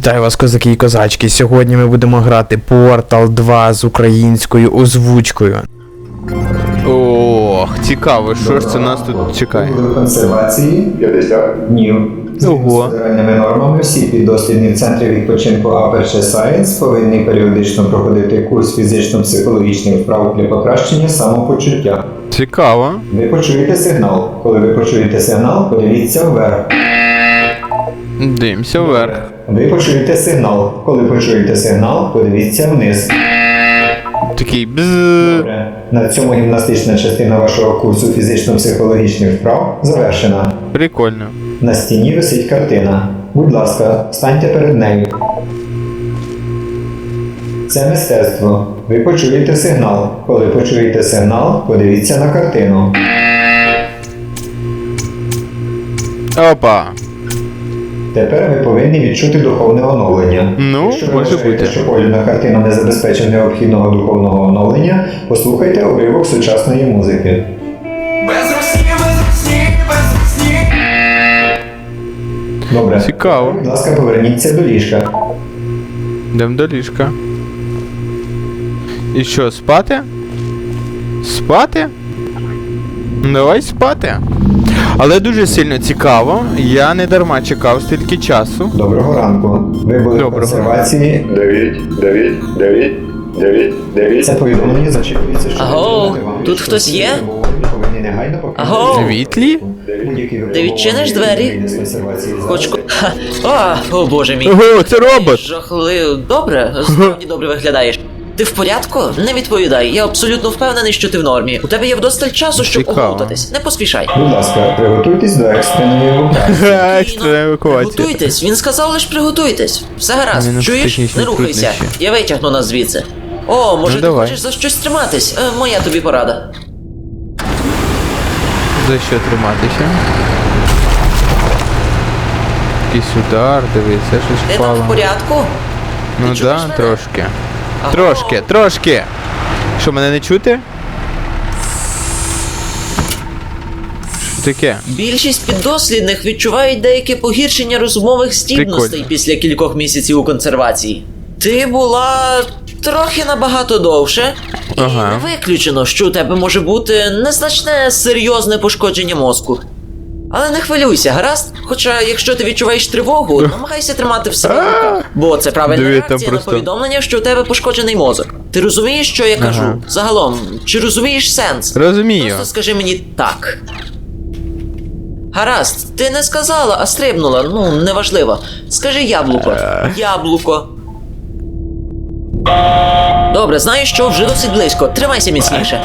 Вітаю вас, козаки і козачки. Сьогодні ми будемо грати Portal 2 з українською озвучкою. Ох, цікаво, що ж це нас тут чекає. До консервації 50. днів. Ого. З нормами всі піддослідні центри відпочинку Aperture Science повинні періодично проходити курс фізично-психологічних вправ для покращення самопочуття. Цікаво. Ви почуєте сигнал. Коли ви почуєте сигнал, подивіться вверх. Дивимося вверх. Ви почуєте сигнал. Коли почуєте сигнал, подивіться вниз. Такий бз. Добре. На цьому гімнастична частина вашого курсу фізично-психологічних вправ завершена. Прикольно. На стіні висить картина. Будь ласка, станьте перед нею. Це мистецтво. Ви почуєте сигнал. Коли почуєте сигнал, подивіться на картину. Опа. Тепер ви повинні відчути духовне оновлення. Ну, Якщо ви може бути. що погляд на картину не забезпечив необхідного духовного оновлення, послухайте уривок сучасної музики. Без Росії, без Росії, без Росії. Добре. Цікаво. Будь ласка, поверніться до ліжка. Йдемо до ліжка. І що, спати? Спати? Давай спати. Але дуже сильно цікаво. Я не дарма чекав стільки часу. Доброго ранку. Ви були в Доброго. консервації 9, 9, 9, 9, 9. Це повідомлення зачитується, що Аго, вам, тут що хтось всі є? повинні негайно покинути Аго. Вітлі? будь-які Ти відчиниш двері? вийде з консервації Хоч ко- Ха. А, о боже мій. Ого, це робот! Жахливо. Добре, справді добре виглядаєш. Ти в порядку? Не відповідай. Я абсолютно впевнений, що ти в нормі. У тебе є вдосталь часу, щоб Цікаво. оговтатись. Не поспішай. Будь ласка, приготуйтесь до екстреної евакуації. Екстрена евакуація. Приготуйтесь, він сказав лиш приготуйтесь. Все гаразд, Мінус чуєш? Не рухайся. Я витягну нас звідси. О, може Ну, ти давай. хочеш за щось триматись? Е, моя тобі порада. За що триматися? Якийсь удар, дивись, це щось Ти там впало. в порядку? Ну Ти чуєш да, мене? трошки. Трошки, трошки. Що, мене не чути? Що таке? Більшість піддослідних відчувають деяке погіршення розумових здібностей Прикольно. після кількох місяців у консервації. Ти була трохи набагато довше, і Ага. не виключено, що у тебе може бути незначне серйозне пошкодження мозку. Але не хвилюйся, гаразд? Хоча, якщо ти відчуваєш тривогу, намагайся тримати в себе руках, бо це правильна там реакція просто- на повідомлення, що у тебе пошкоджений мозок. Ти розумієш, що я кажу? Ага. Загалом, чи розумієш сенс? Розумію. Просто скажи мені так. Гаразд, ти не сказала, а стрибнула. Ну, неважливо. Скажи яблуко. Яблуко. Добре, знаєш що, вже досить близько. Тримайся міцніше.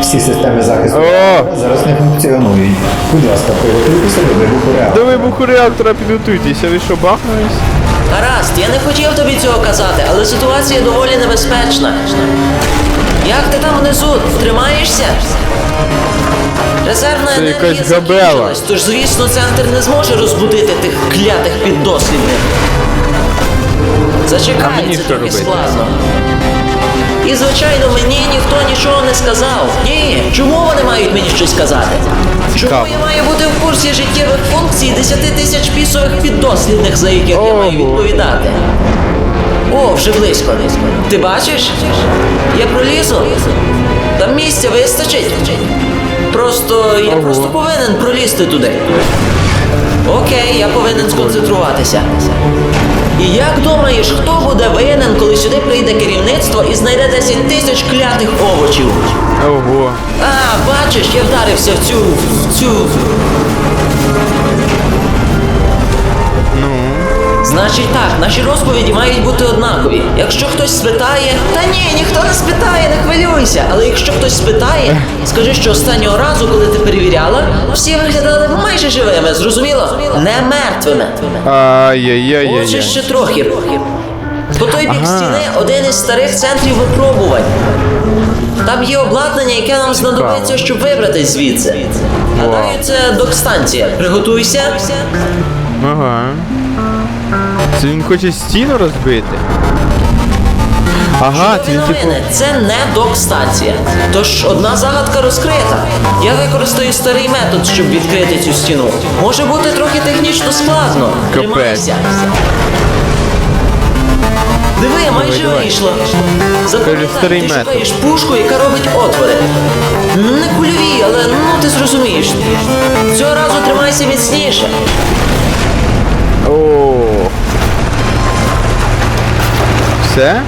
Всі системи захисту О! зараз не функціонують. Будь ласка, приготуйтеся до вибуху До вибуху реактора підготуйтеся, ви що, бахнулись? Гаразд, я не хотів тобі цього казати, але ситуація доволі небезпечна. Як ти там внизу? Втримаєшся? Резервна Це енергія якась габела. закінчилась, тож, звісно, центр не зможе розбудити тих клятих піддослідних. А Зачекай, мені це що робити? складно. І, звичайно, мені ніхто нічого не сказав. Ні, чому вони мають мені щось сказати? Цікаво. Чому я маю бути в курсі життєвих функцій 10 тисяч пісових піддослідних, за яких я маю Ого. відповідати? О, вже близько. Ти бачиш? Я пролізу. Там місця вистачить. Просто я просто повинен пролізти туди. Окей, я повинен сконцентруватися. І як думаєш, хто буде винен, коли сюди прийде керівництво і знайде 10 тисяч клятих овочів? Ого. А, бачиш, я вдарився в цю. в цю. Ну. Значить так, наші розповіді мають бути однакові. Якщо хтось спитає, та ні, ніхто не спитає, не хвилюйся. Але якщо хтось спитає, скажи, що останнього разу, коли ти перевіряла, всі виглядали майже живими, зрозуміло? Не мертвими. Отже, Ай-яй-яй-яй. ще трохи. По той бік Ага. стіни один із старих центрів випробувань. Там є обладнання, яке нам знадобиться, щоб вибратись звідси. Гадаю, це док-станція. Приготуйся. Ага. Це він хоче стіну розбити. Ага, це він типу. це не док-станція. Тож одна загадка розкрита. Я використаю старий метод, щоб відкрити цю стіну. Може бути трохи технічно складно. Капець. Тримайся. вийшло. Запам'ятай, ти метод. шукаєш пушку, яка робить отвори. Не кульові, але ну ти зрозумієш. Цього разу тримайся міцніше. О. Все?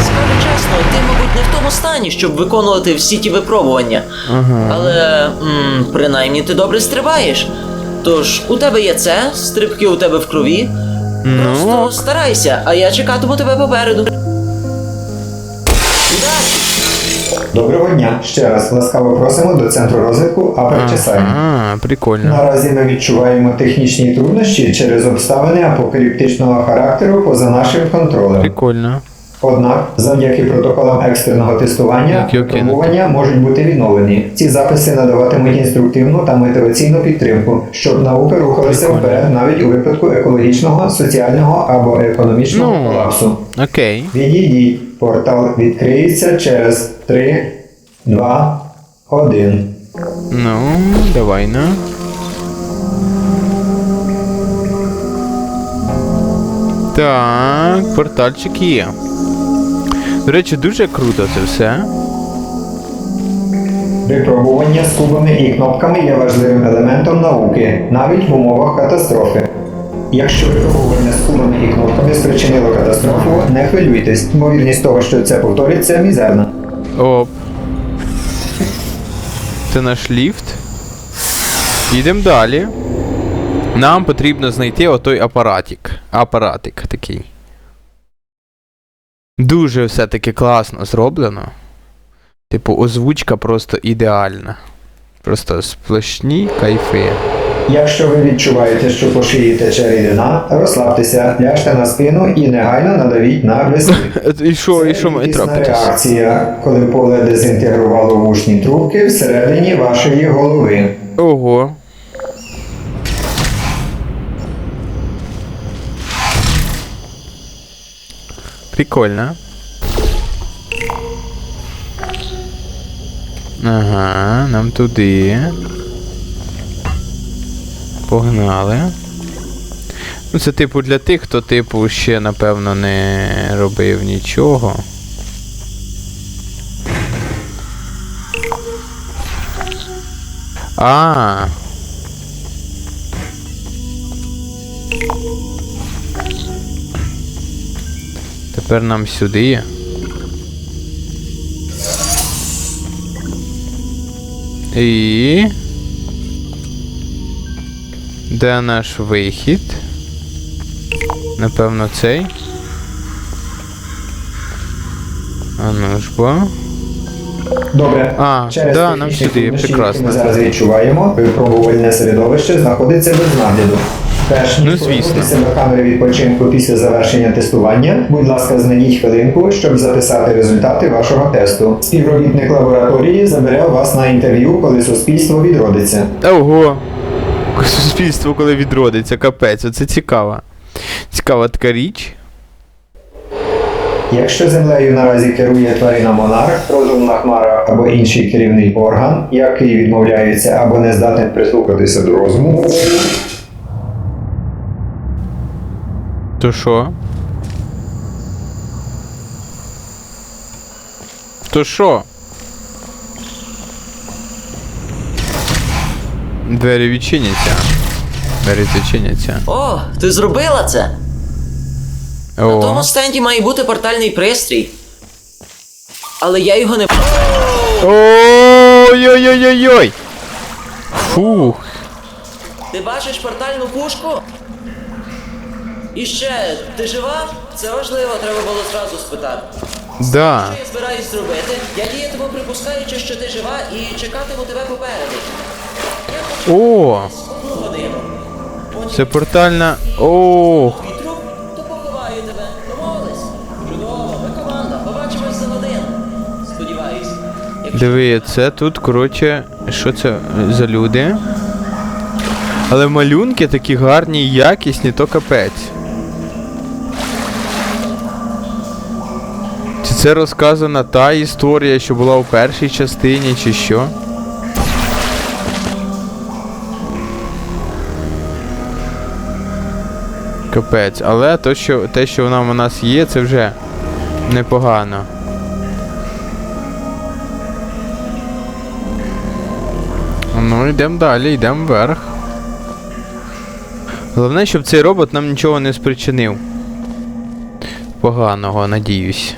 Скажу чесно, ти, мабуть, не в тому стані, щоб виконувати всі ті випробування. Але м, принаймні ти добре стрибаєш. Тож у тебе є це, стрибки у тебе в крові. Просто Ну, старайся, а я чекатиму тебе попереду. Доброго дня! Ще раз ласкаво просимо до центру розвитку Аперчесайн. Ага, а, прикольно. Наразі ми відчуваємо технічні труднощі через обставини апокаліптичного характеру поза нашим контролем. Прикольно. Однак, завдяки протоколам екстреного тестування, окей, можуть бути відновлені. Ці записи надаватимуть інструктивну та мотиваційну підтримку, щоб наука рухалася вперед навіть у випадку екологічного, соціального або економічного Ну. колапсу. Окей. Відійдіть. Портал відкриється через 3, 2, 1. Ну, давай на. Так, портальчик є. До речі, дуже круто це все. Випробування з кубами і кнопками є важливим елементом науки, навіть в умовах катастрофи. Якщо випробування з кубами і кнопками спричинило катастрофу, не хвилюйтесь. Ймовірність того, що це повториться, мізерна. Оп. Це наш ліфт. Їдемо далі. Нам потрібно знайти отой апаратик. Апаратик такий. Дуже все-таки класно зроблено. Типу, озвучка просто ідеальна. Просто сплошні кайфи. Якщо ви відчуваєте, що по шиї тече рідина, розслабтеся, ляжте на спину і негайно надавіть на виски. Е, І що, і що має трапитися? реакція, коли поле дезінтегрувало вушні трубки всередині вашої голови. Ого. Прикольно. Ага, нам туди. Погнали. Ну, це типу для тих, хто типу ще напевно не робив нічого. А. Тепер нам сюди. І. Де наш вихід? Напевно, цей. А ну ж бо. Добре. А, Через да, нам сюди, прекрасно. Ми зараз відчуваємо, випробувальне середовище знаходиться без нагляду. Перш ніж Ну, звісно. повернутися до камери відпочинку після завершення тестування, будь ласка, знайдіть хвилинку, щоб записати результати вашого тесту. Співробітник лабораторії забере вас на інтерв'ю, коли суспільство відродиться. Ого! Суспільство, коли відродиться, капець, оце цікаво. Цікава така річ. Якщо землею наразі керує тварина монарх, розумна хмара або інший керівний орган, який відмовляється або не здатен прислухатися до розуму, То що? То що? Двері відчиняться. Двері зачиняться. О, ти зробила це? На тому стенді має бути портальний пристрій. Але я його не. Ой-ой-ой-ой-ой! Фух. Ти бачиш портальну пушку? І ще, ти жива? Це важливо, треба було зразу спитати. Да. Що я збираюсь зробити? Я діятиму припускаючи, що ти жива і чекатиму тебе попереду. О! Одну годину. Потім Це портальна. Ох! Диви, тут, коротше, що це за люди? Але малюнки такі гарні і якісні, то капець. Чи це розказана та історія, що була у першій частині, чи що? Капець, але то, що, те, що вона у нас є, це вже непогано. Ну, йдемо далі, йдемо вверх. Головне, щоб цей робот нам нічого не спричинив. Поганого, надіюсь.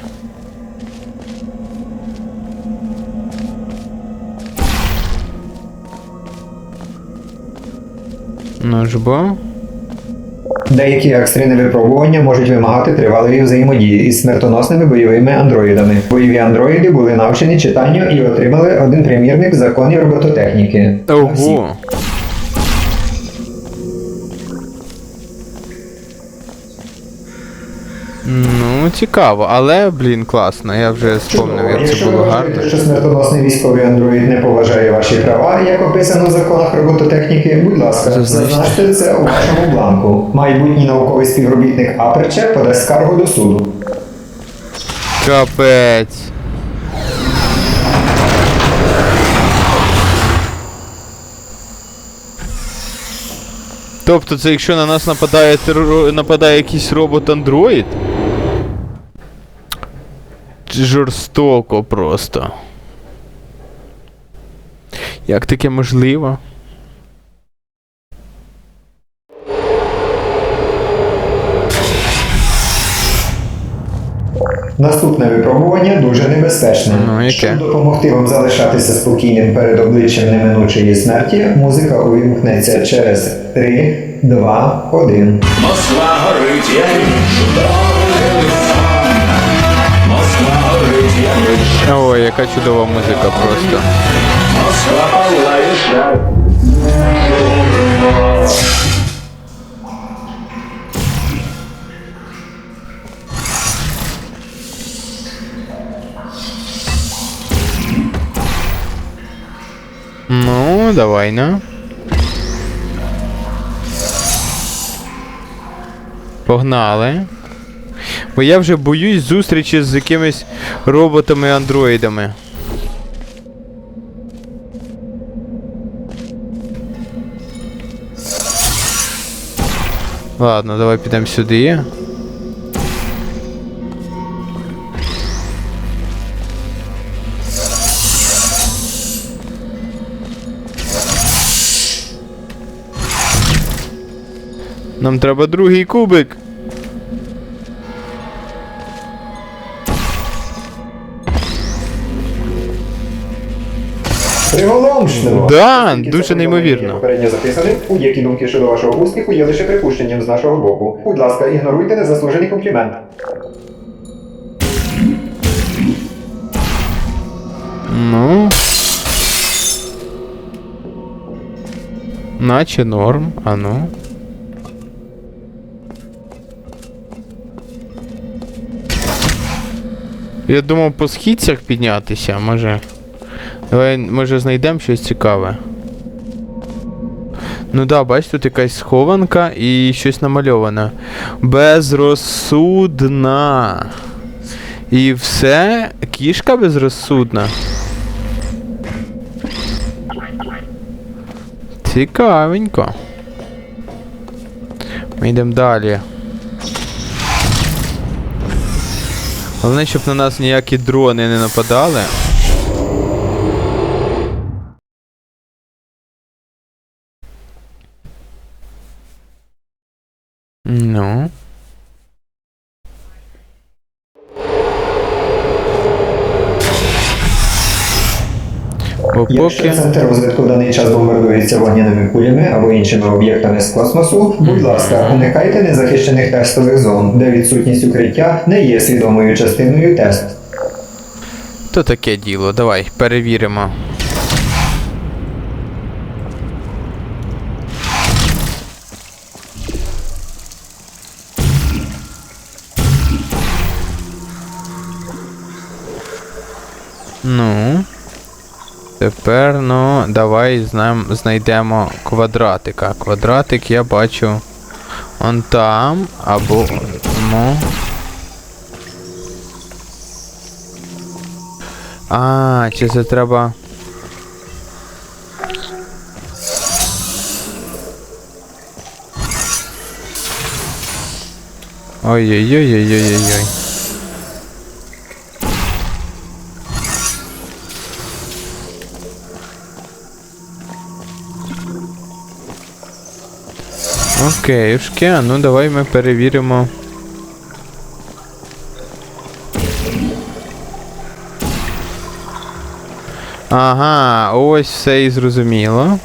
Ну ж бо. Деякі екстрені випробування можуть вимагати тривалої взаємодії із смертоносними бойовими андроїдами. Бойові андроїди були навчені читанню і отримали один примірник законів робототехніки. Всі Ого. Ну, цікаво, але, блін, класно. Я вже спомнив, як це Якщо було гарно. вважаєте, що смертоносний військовий андроїд не поважає ваші права, як описано в законах робототехніки, будь ласка, Зазначте. зазначте це у вашому бланку. Майбутній науковий співробітник Аперче подасть скаргу до суду. Капець. Тобто це якщо на нас нападає терор... нападає якийсь робот-андроїд? Жорстоко просто. Як таке можливо? Наступне випробування дуже небезпечне. Ну, яке? Щоб допомогти вам залишатися спокійним перед обличчям неминучої смерті, музика увімкнеться через 3, 2, 1. Москва горить, я Ой, яка чудова музика просто. Ну, давай, на. Погнали. Бо я вже боюсь зустрічі з якимись роботами-андроїдами. Ладно, давай підемо сюди. Нам треба другий кубик. Приголомшливо! Да, дуже неймовірно. Попередньо записане, будь-які думки щодо вашого успіху є лише припущенням з нашого боку. Будь ласка, ігноруйте незаслужений комплімент. Ну. Наче норм, а ну. Я думав по східцях піднятися, може. Давай, може, знайдемо щось цікаве. Ну да, бач, тут якась схованка і щось намальоване. Безрозсудна. І все, кішка безрозсудна. Цікавенько. Ми йдемо далі. Головне, щоб на нас ніякі дрони не нападали. Ну. Бо Якщо центр розвитку в даний час бомбардується вогняними кулями або іншими об'єктами з космосу, будь ласка, уникайте незахищених тестових зон, де відсутність укриття не є свідомою частиною тесту. То таке діло, давай перевіримо. Ну. Тепер, ну, давай знам, знайдемо квадратика. Квадратик я бачу. Он там, або. Ну. А, чи це треба. Окейшки, а ну давай ми перевіримо. Ага, ось все і зрозуміло.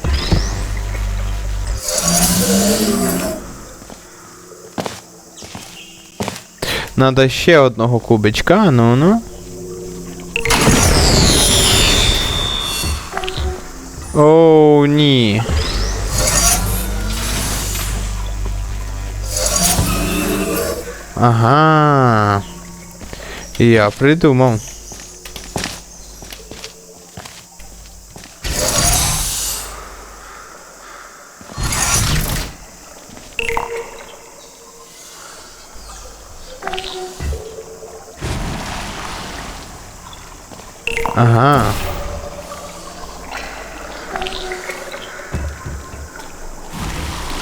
Надо ще одного кубичка, ну ну. Оу, ні. Ага. Я придумав. Ага.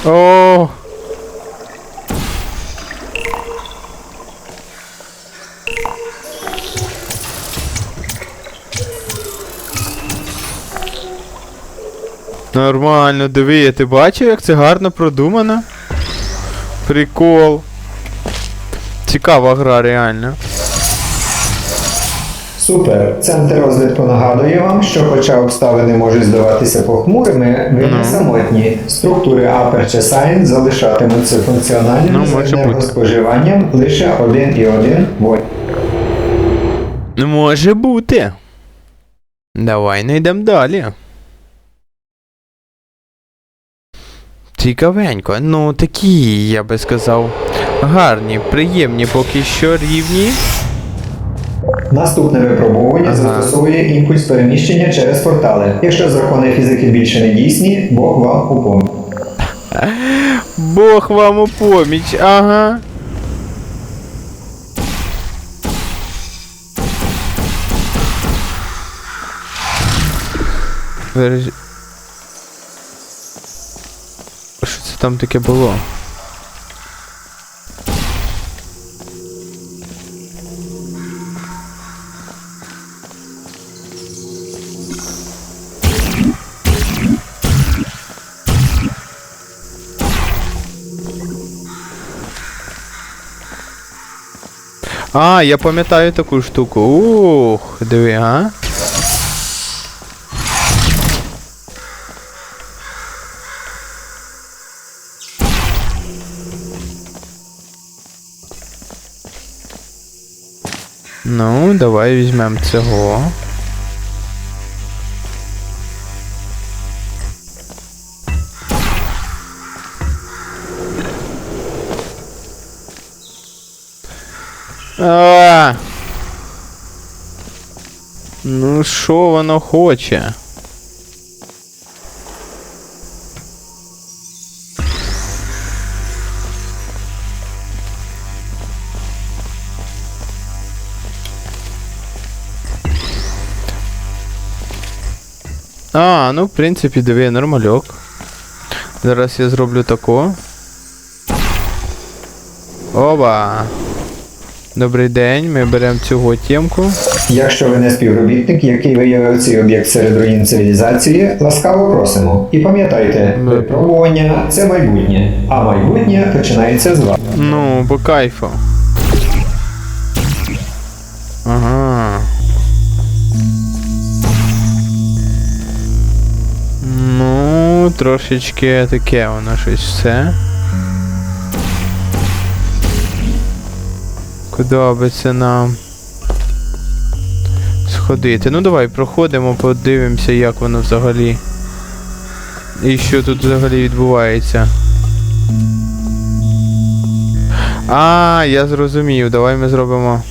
О. Нормально, диви, ти бачив, як це гарно продумано? Прикол. Цікава гра, реально. Супер. Центр розвитку нагадує вам, що хоча обставини можуть здаватися похмурими, ви не самотні. Структури Aperture Science залишатимуться функціональними Ну, з енергоспоживанням лише 1,1 вольт. Може бути. Давай не йдемо далі. Цікавенько. Ну такі, я би сказав. Гарні, приємні поки що рівні. Наступне випробування Ага. застосовує імпульс переміщення через портали. Якщо закони фізики більше не дійсні, Бог вам у поміч. Бог вам у поміч, ага. Що це там таке було? А, я пам'ятаю таку штуку. Ух, диви, а? Ну, давай візьмемо цього. А! Ну, що воно хоче? А, ну, в принципі, диви, нормальок. Зараз я зроблю тако. Оба! Добрий день, ми беремо цю тємку. Якщо ви не співробітник, який виявив цей об'єкт серед руїн цивілізації, ласкаво просимо. І пам'ятайте, випробування це майбутнє, а майбутнє починається з вас. Ну, по кайфу. Трошечки таке воно щось все. Це нам сходити? Ну давай проходимо, подивимося, як воно взагалі. І що тут взагалі відбувається. А, я зрозумів. Давай ми зробимо.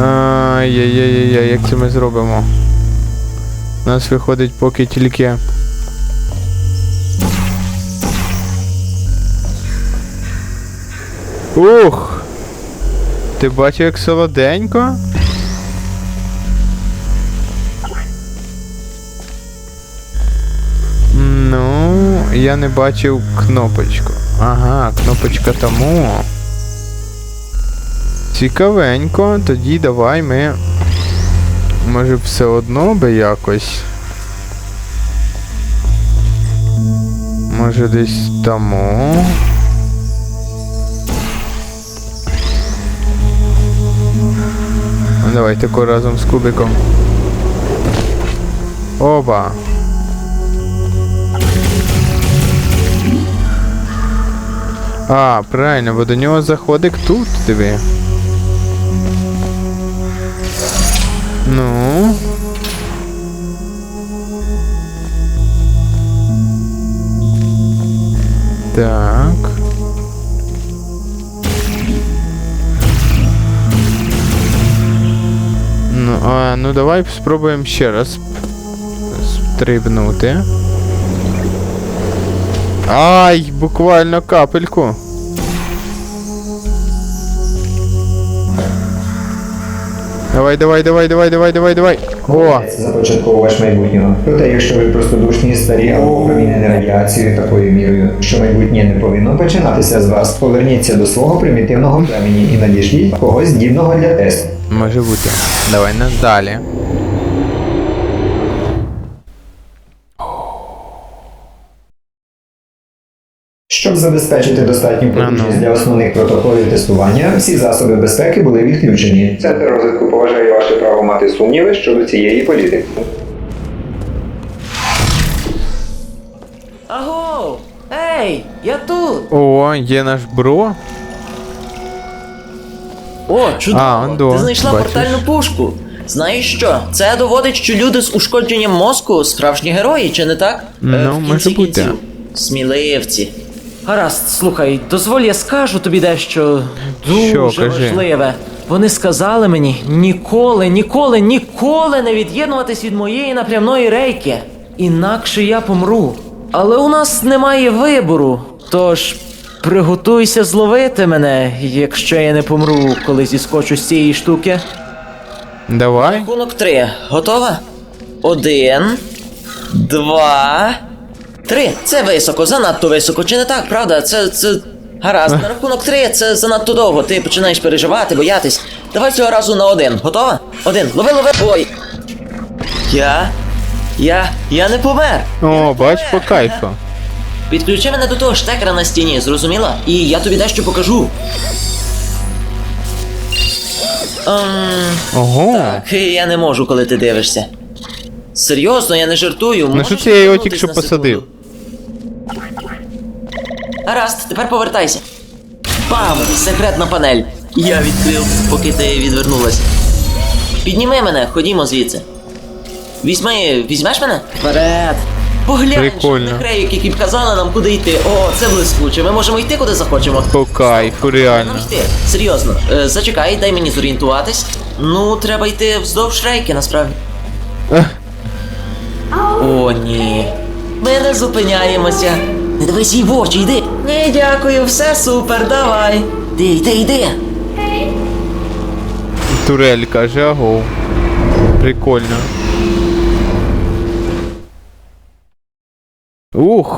Ай-яй-яй-яй, як це ми зробимо? У нас виходить поки тільки. Ух! Ти бачив, як солоденько? Ну, я не бачив кнопочку. Ага, кнопочка тому. Цікавенько, тоді давай ми. Може все одно би якось. Може десь тому. Ну, давай тако разом з кубиком. Оба. А, правильно, бо до нього заходик тут, диви. Ну. Так. Ну, а, ну давай спробуємо ще раз стрибнути. Ай, буквально капельку. Давай, давай, давай, давай, давай, давай, давай. О! Започатковувач майбутнього. Проте, якщо ви простодушні, старі або промінені радіацією такою мірою, що майбутнє не повинно починатися з вас, поверніться до свого примітивного племені і надішліть когось здібного для тесту. Може бути. Давай нас далі. Щоб забезпечити достатню потужність для основних протоколів тестування, всі засоби безпеки були відключені. Центр розвитку поважає ваше право мати сумніви щодо цієї політики. Аго! Ей, я тут! О, є наш бро. О, чудово! А, ондо, Ти знайшла бачиш. портальну пушку. Знаєш що? Це доводить, що люди з ушкодженням мозку справжні герої, чи не так? Ну, в кінці може бути. кінців. Сміливці. Гаразд, слухай, дозволь, я скажу тобі дещо дуже Що, кажи. важливе. Вони сказали мені ніколи, ніколи, ніколи не від'єднуватись від моєї напрямної рейки. Інакше я помру. Але у нас немає вибору. Тож приготуйся зловити мене, якщо я не помру, коли зіскочу з цієї штуки. Давай. Рахунок три. Готова? Один, два, три. Це високо, занадто високо, чи не так, правда? Це. це. Гаразд, на рахунок три це занадто довго. Ти починаєш переживати, боятись. Давай цього разу на один. Готова? Один. Лови, лови. Ой. Я. Я. Я не помер. О, бач по кайфу. Підключи мене до того штекера на стіні, зрозуміла? І я тобі дещо покажу. Ем, Ого. так, я не можу, коли ти дивишся. Серйозно, я не жартую. Ну Можеш що це я його повернутись тільки що на посадив? секунду? Гаразд, тепер повертайся. Бам! Секретна панель. Я відкрив, поки ти відвернулась. Підніми мене, ходімо звідси. Візьми, візьмеш мене? Вперед! Поглянь, Прикольно. щоб крейок, які б казали нам, куди йти. О, це блискуче. Ми можемо йти куди захочемо. По кайфу, Нам реально. йти. Серйозно, е, зачекай, дай мені зорієнтуватись. Ну, треба йти вздовж рейки, насправді. Ех. О, ні. Ми не зупиняємося. Не дивись їй в очі, йди. Ні, дякую, все супер, давай. Йди, йди, йди. Турель каже, аго. Прикольно. Ух.